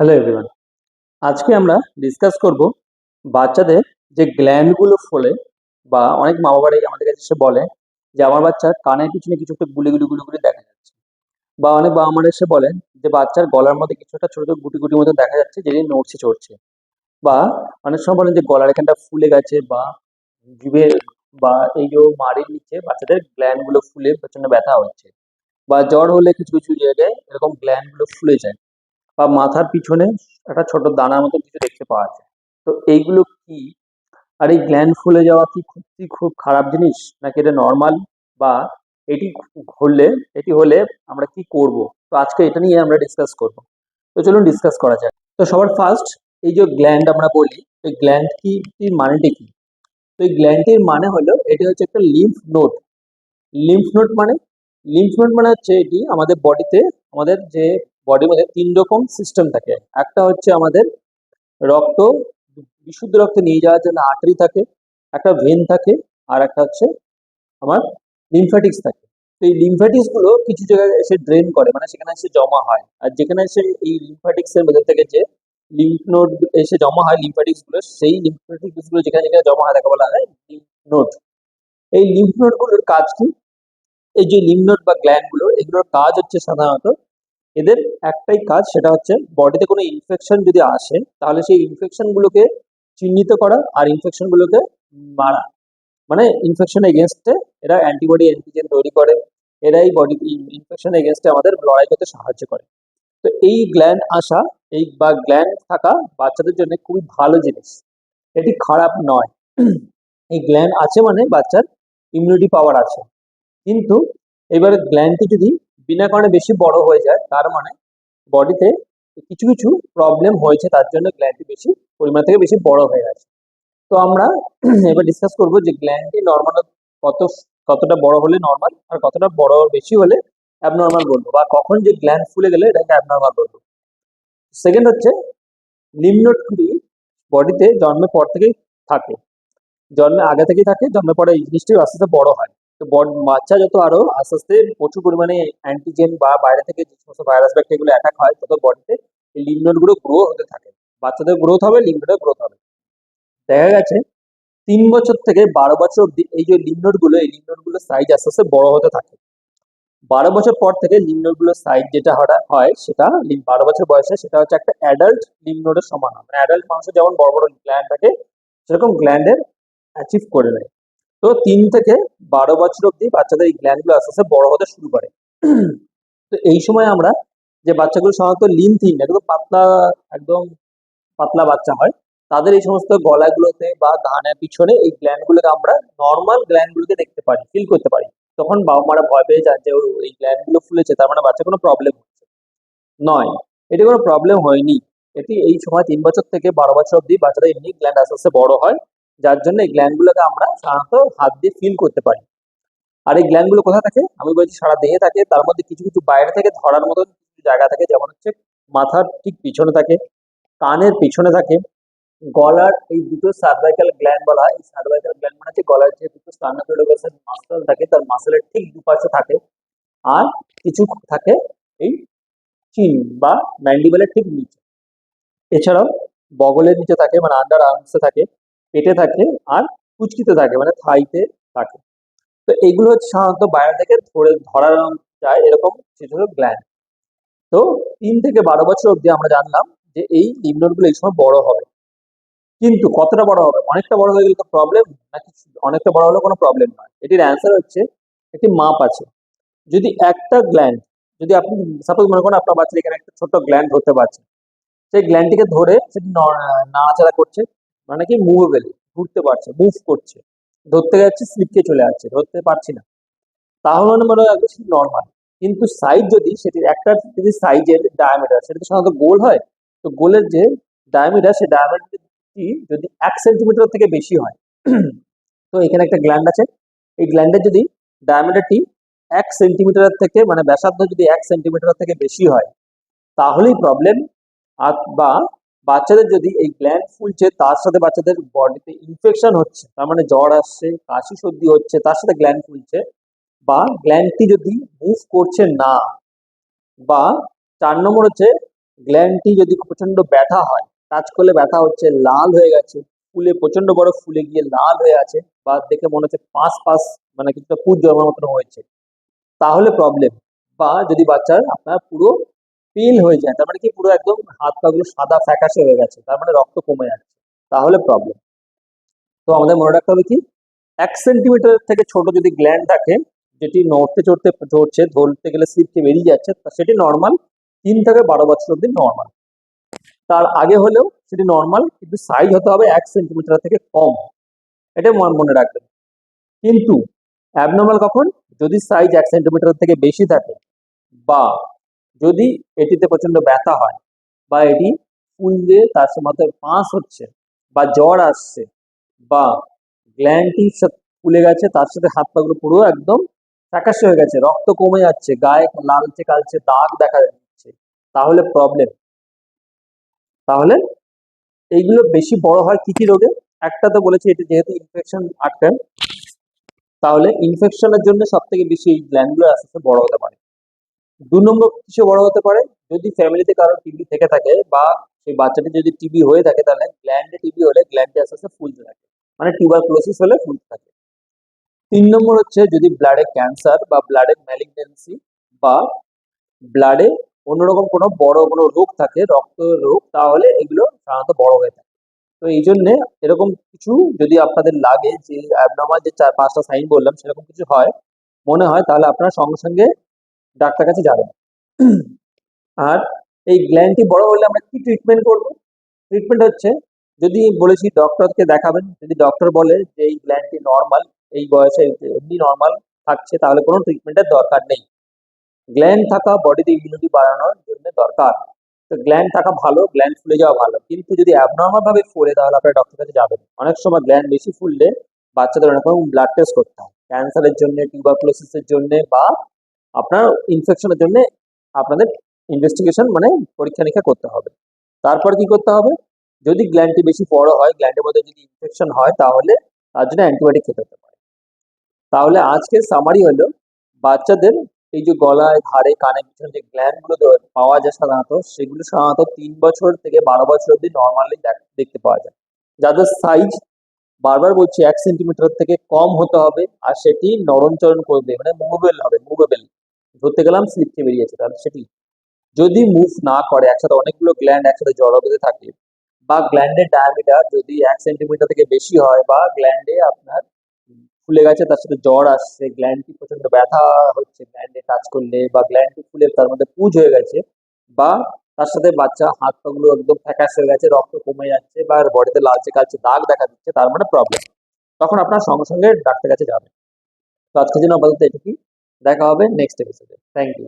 Hello everyone আজকে আমরা discuss করব বাচ্চাদের যে গ্ল্যান্ডগুলো ফোলে বা অনেক মা বাবারাই আমাদের কাছে এসে বলে যে আমার বাচ্চার কানের পিছনে কিছু একটা গুলি গুলি গুলি গুলি দেখা যাচ্ছে। বা অনেক বাবা মারা এসে বলেন যে বাচ্চার গলার মধ্যে কিছু একটা ছোট গুটি গুটি মতো দেখা যাচ্ছে যেটি নড়ছে চড়ছে। বা অনেক সময় বলেন যে গলার এখানটা ফুলে গেছে বা জিভের বা এই যে মাড়ির নিচে বাচ্চাদের গ্ল্যান্ডগুলো ফুলে প্রচণ্ড ব্যথা হচ্ছে। বা জ্বর হলে কিছু কিছু জায়গায় এরকম গ্ল্যান্ডগুলো ফুলে যায়। বা মাথার পিছনে একটা ছোট দানার মতো কিছু দেখতে পাওয়া যায়। তো এইগুলো কি? আর এই গ্ল্যান্ড ফুলে যাওয়া কি কি খুব খারাপ জিনিস? নাকি এটা নর্মাল বা এটি হলে এটি হলে আমরা কি করব? তো আজকে এটা নিয়ে আমরা ডিসকাস করব। তো চলুন ডিসকাস করা যাক। তো সবার ফার্স্ট এই যে গ্ল্যান্ড আমরা বলি, এই গ্ল্যান্ড কি মানেটা কি? তো এই গ্ল্যান্ডটির মানে হলো, এটি হচ্ছে একটা লিম্ফ নোড লিম্ফ নোড মানে? লিম্ফ নোড মানে হচ্ছে এটি আমাদের বডিতে আমাদের যে বডির মধ্যে তিন রকম সিস্টেম থাকে। একটা হচ্ছে আমাদের রক্ত, বিশুদ্ধ রক্ত নিয়ে যাওয়ার জন্য আর্টারি থাকে, একটা ভেন থাকে, আর একটা হচ্ছে আমার লিমফ্যাটিক্স থাকে। তো এই লিমফ্যাটিক্সগুলো কিছু জায়গায় এসে ড্রেন করে মানে সেখানে এসে জমা হয়। আর যেখানে এসে এই লিমফ্যাটিক্স এর মধ্যে থেকে যে লিম্ফ নোড এসে জমা হয় লিমফ্যাটিক্সগুলো, সেই লিমফ্যাটিক্সগুলো যেখানে যেখানে জমা হয়, তাকে বলা হয় লিম্ফ নোড এই লিম্ফ নোডগুলোর কাজ কি? এই যে লিম্ফ নোড বা গ্ল্যান্ডগুলো, এগুলোর কাজ হচ্ছে সাধারণত এদের একটাই কাজ, সেটা হচ্ছে বডিতে কোনো ইনফেকশন যদি আসে, তাহলে সেই ইনফেকশনগুলোকে চিহ্নিত করা আর ইনফেকশনগুলোকে মারা। মানে ইনফেকশন এগেনস্টে এরা অ্যান্টিবডি অ্যান্টিজেন তৈরি করে, এরাই বডি ইনফেকশন এগেনস্টে আমাদের লড়াই করতে সাহায্য করে। তো এই গ্ল্যান্ড আসা, এই বা গ্ল্যান্ড থাকা বাচ্চাদের জন্য খুবই ভালো জিনিস। এটি খারাপ নয়। এই গ্ল্যান্ড আছে মানে বাচ্চার ইমিউনিটি পাওয়ার আছে। কিন্তু এবারে গ্ল্যান্ডটি যদি বিনা কারণে বেশি বড় হয়ে যায়, তার মানে বডিতে কিছু কিছু প্রবলেম হয়েছে, তার জন্য গ্ল্যান্ডটি বেশি পরিমাণ থেকে বেশি বড় হয়ে গেছে তো আমরা এবার ডিসকাস করব যে গ্ল্যান্ডটি নর্মাল কত, কতটা বড় হলে নর্মাল আর কতটা বড় বেশি হলে অ্যাবনর্মাল বলব, বা কখন যে গ্ল্যান্ড ফুলে গেলে এটাকে অ্যাবনর্মাল বলব। সেকেন্ড হচ্ছে লিমনোটগুলি বডিতে জন্মের পর থেকেই থাকে। জন্মের আগে থেকেই থাকে, জন্মের পরে এই জিনিসটি আস্তে আস্তে বড় হয়। তো বাচ্চা যত আরও আস্তে আস্তে প্রচুর পরিমাণে অ্যান্টিজেন বা বাইরে থেকে যে সমস্ত ভাইরাস ব্যাকটেরিয়াগুলো অ্যাটাক হয়, তত বডিতে এই লিমনোডগুলো গ্রো হতে থাকে। বাচ্চাদের গ্রোথ হবে লিমনোডের গ্রোথ হবে। দেখা গেছে, তিন বছর থেকে বারো বছর অব্দি এই যে লিমনোডগুলো, এই লিমনোডগুলোর সাইজ আস্তে আস্তে বড় হতে থাকে। বারো বছর পর থেকে লিমনোডগুলোর সাইজ যেটা হয়, সেটা বারো বছর বয়সে সেটা হচ্ছে একটা অ্যাডাল্ট লিমনোডের সমান। মানে অ্যাডাল্ট মানুষের যেমন বড় বড় গ্ল্যান্ড থাকে, সেরকম গ্ল্যান্ডের অ্যাচিভ করে নেয় তো তিন থেকে বারো বছর অব্দি বাচ্চাদের এই গ্ল্যান্ডগুলো আস্তে আস্তে বড় হতে শুরু করে। তো এই সময় আমরা যে বাচ্চাগুলো সাধারণত লিন থিন একদম পাতলা একদম পাতলা বাচ্চা হয়, তাদের এই সমস্ত গলাগুলোতে বা ধানের পিছনে এই গ্ল্যান্ডগুলোকে আমরা নর্মাল গ্ল্যান্ডগুলোকে দেখতে পারি ফিল করতে পারি। তখন বাবা মারা ভয় পেয়ে যান যে এই গ্ল্যান্ডগুলো ফুলেছে, তার মানে বাচ্চা কোনো প্রবলেম হচ্ছে। নয়, এটি কোনো প্রবলেম হয়নি। এটি এই সময় তিন বছর থেকে বারো বছর অব্দি বাচ্চাদের এমনি গ্ল্যান্ড আস্তে আস্তে বড় হয়। যার জন্য এই গ্ল্যান্ডগুলোকে আমরা সাধারণত হাত দিয়ে ফিল করতে পারি। আর এই গ্ল্যান্ডগুলো কোথায় থাকে? আমি বলছি সারা দেহে থাকে, তার মধ্যে কিছু কিছু বাইরে থেকে ধরার মতন কিছু জায়গা থাকে, যেমন হচ্ছে মাথার ঠিক পিছনে থাকে, কানের পিছনে থাকে, গলার এই দুটো সার্ভাইকাল গ্ল্যান্ড বলা হয়। এই সার্ভাইকাল গ্ল্যান্ড মানে হচ্ছে গলার যে দুটো স্টার্নাপেডোগাসের মাসল থাকে, তার মাসেলের ঠিক দুপাশে থাকে। আর কিছু থাকে এই চিন বা ম্যান্ডিবেলের ঠিক নিচে। এছাড়াও বগলের নিচে থাকে মানে আন্ডার আর্মসে থাকে। পেটে থাকে আর কুচকিতে থাকে মানে থাইতে থাকে। তো এইগুলো হচ্ছে সাধারণত বাইরে থেকে ধরে ধরা যায় এরকম ছোট ছোট গ্ল্যান্ড তো তিন থেকে বারো বছর অবধি আমরা জানলাম যে এই লিমনোডগুলো এই সময় বড় হবে। কিন্তু কতটা বড় হবে? অনেকটা বড় হয়ে গেলে তো প্রবলেম নাকি অনেকটা বড় হলে কোনো প্রবলেম নয়। এটির অ্যান্সার হচ্ছে একটি মাপ আছে। যদি একটা গ্ল্যান্ড যদি আপনি সাপোজ মনে করেন আপনার বাচ্চার এখানে একটা ছোট গ্ল্যান্ড ধরতে পারছে। সেই গ্ল্যান্ডটিকে ধরে সেটি নাড়াচাড়া করছে। মানে কি মুভেবল ঘুরতে পারছে মুভ করছে। ধরতে যাচ্ছে স্লিপকে চলে যাচ্ছে ধরতে পারছি না। তাহলে মনে হয় একদম নর্মাল কিন্তু সাইজ যদি সেটির একটা যদি সাইজের ডায়ামিটার সেটা তো সাধারণত গোল হয়, তো গোলের যে ডায়ামিটার সেই ডায়ামিটারটি যদি এক সেন্টিমিটার থেকে বেশি হয়, তো এখানে একটা গ্ল্যান্ড আছে। এই গ্ল্যান্ডের যদি ডায়ামিটারটি এক সেন্টিমিটারের থেকে মানে ব্যাসার্ধ যদি এক সেন্টিমিটার থেকে বেশি হয়, তাহলেই প্রবলেম আর বা বাচ্চাদের যদি এই গ্ল্যান্ড ফুলছে, তার সাথে বাচ্চাদের বডিতে ইনফেকশন হচ্ছে, তার মানে জ্বর আসছে, কাশি সর্দি হচ্ছে, তার সাথে গ্ল্যান্ড ফুলছে, বা গ্ল্যান্ডটি যদি মুভ করছে না, বা চার নম্বর হচ্ছে গ্ল্যান্ডটি যদি প্রচণ্ড ব্যথা হয় টাচ করলে ব্যথা হচ্ছে, লাল হয়ে গেছে, ফুলে প্রচণ্ড বড় ফুলে গিয়ে লাল হয়ে আছে, বা দেখে মনে হচ্ছে পাঁচ পাঁচ মানে কিছুটা পুজ জমার মতন হয়েছে, তাহলে প্রবলেম বা যদি বাচ্চার আপনার পুরো পিল হয়ে যায়, তার মানে কি পুরো একদম হাত পাগুলো সাদা ফ্যাকাশে হয়ে গেছে, তার মানে রক্ত কমে যাচ্ছে, তাহলে প্রবলেম তো আমাদের মনে রাখতে হবে কি? এক সেন্টিমিটার থেকে ছোট যদি গ্ল্যান্ড থাকে, যেটি নড়তে চড়তে ধরছে ধরতে গেলে স্লিপকে বেরিয়ে যাচ্ছে সেটি নর্মাল তিন থেকে বারো বছর অব্দি নর্মাল তার আগে হলেও সেটি নর্মাল কিন্তু সাইজ হতে হবে এক সেন্টিমিটার থেকে কম। এটা মনে রাখবেন। কিন্তু অ্যাবনর্মাল কখন? যদি সাইজ এক সেন্টিমিটার থেকে বেশি থাকে, বা যদি এটিতে প্রচণ্ড ব্যথা হয় বা এটি ফুল দিয়ে তার সাথে পাঁশ হচ্ছে বা জ্বর আসছে বা গ্ল্যান্ডটি ফুলে গেছে, তার সাথে হাত পাগুলো পুরো একদম ফ্যাকাশে হয়ে গেছে, রক্ত কমে যাচ্ছে, গায়ে লালচে কালচে দাগ দেখা যাচ্ছে, তাহলে প্রবলেম তাহলে এইগুলো বেশি বড় হয় কি কি রোগে? একটা তো বলেছে এটি যেহেতু ইনফেকশন আটকায়, তাহলে ইনফেকশনের জন্য সব থেকে বেশি এই গ্ল্যান্ডগুলো আস্তে আস্তে বড় হতে পারে। দু নম্বর কিছু বড় হতে পারে, যদি ফ্যামিলিতে কারও টিবি থেকে থাকে বা সেই বাচ্চাটি যদি টিবি হয়ে থাকে তাহলে গ্ল্যান্ডে টিবি হলে গ্ল্যান্ডে আস্তে আস্তে ফুলতে থাকে মানে টিউবারক্লোসিস হলে ফুলতে থাকে। তিন নম্বর হচ্ছে যদি ব্লাডে ক্যান্সার বা ব্লাডে ম্যালিগনেন্সি বা ব্লাডে অন্যরকম কোনো বড় কোনো রোগ থাকে, রক্ত রোগ, তাহলে এগুলো সাধারণত বড় হয়ে থাকে। তো এই জন্যে এরকম কিছু যদি আপনাদের লাগে, যে অ্যাবনর্মাল যে চার পাঁচটা সাইন বললাম, সেরকম কিছু হয়, মনে হয় তাহলে আপনারা সঙ্গে সঙ্গে ডাক্তার কাছে যাবেন আর এই গ্ল্যান্ডটি বড় হলে আমরা কি ট্রিটমেন্ট করব? ট্রিটমেন্ট হচ্ছে, যদি বলেছি ডক্টরকে দেখাবেন, যদি ডক্টর বলে যে এই গ্ল্যান্ডটি নর্মাল এই বয়সে এমনি নর্মাল থাকছে, তাহলে কোনো ট্রিটমেন্টের দরকার নেই। গ্ল্যান্ড থাকা বডিতে ইমিউনিটি বাড়ানোর জন্য দরকার। তো গ্ল্যান্ড থাকা ভালো গ্ল্যান্ড ফুলে যাওয়া ভালো। কিন্তু যদি অ্যাবনর্মাল ভাবে ফুলে, তাহলে আপনার ডক্টর কাছে যাবেন। অনেক সময় গ্ল্যান্ড বেশি ফুললে বাচ্চাদের অনেক রকম ব্লাড টেস্ট করতে হয়। ক্যান্সারের জন্য টিউবারক্লোসিসের জন্য বা আপনার ইনফেকশনের জন্য আপনাদের ইনভেস্টিগেশন মানে পরীক্ষা নিরীক্ষা করতে হবে। তারপর কি করতে হবে? যদি গ্ল্যান্ডটি বেশি বড় হয় গ্ল্যান্ডের মধ্যে যদি ইনফেকশন হয়, তাহলে তার জন্য অ্যান্টিবায়োটিক খেতে হতে পারে। তাহলে আজকের সামারি হলো, বাচ্চাদের এই যে গলায় ধারে কানে পিছনে যে গ্ল্যান্ডগুলো পাওয়া যায় সাধারণত, সেগুলো সাধারণত তিন বছর থেকে বারো বছর অব্দি নর্মালি দেখতে পাওয়া যায়। যাদের সাইজ বারবার বলছি, এক সেন্টিমিটার থেকে কম হতে হবে, আর সেটি নরমচরণ করবে মানে মুভেবল হবে মুভেবল ধরতে গেলাম স্লিপকে বেরিয়েছে, তাহলে সেটি। যদি মুভ না করে, একসাথে অনেকগুলো গ্ল্যান্ড একসাথে জড়ো বেঁধে থাকে, বা গ্ল্যান্ডের ডায়ামিটার যদি এক সেন্টিমিটার থেকে বেশি হয়, বা গ্ল্যান্ডে আপনার ফুলে গেছে, তার সাথে জ্বর আসছে গ্ল্যান্ডটি প্রচণ্ড ব্যথা হচ্ছে গ্ল্যান্ডে টাচ করলে, বা গ্ল্যান্ডটি ফুলে তার মধ্যে পুজ হয়ে গেছে, বা তার সাথে বাচ্চা হাত পাগুলো একদম ফ্যাকাশ হয়ে গেছে, রক্ত কমে যাচ্ছে, বা বডিতে লালচে কালচে দাগ দেখা দিচ্ছে, তার মানে প্রবলেম তখন আপনার সঙ্গে সঙ্গে ডাক্তার কাছে যাবেন তো আজকের জন্য আপাতত এটুকুই। দেখা হবে নেক্সট এপিসোডে থ্যাংক ইউ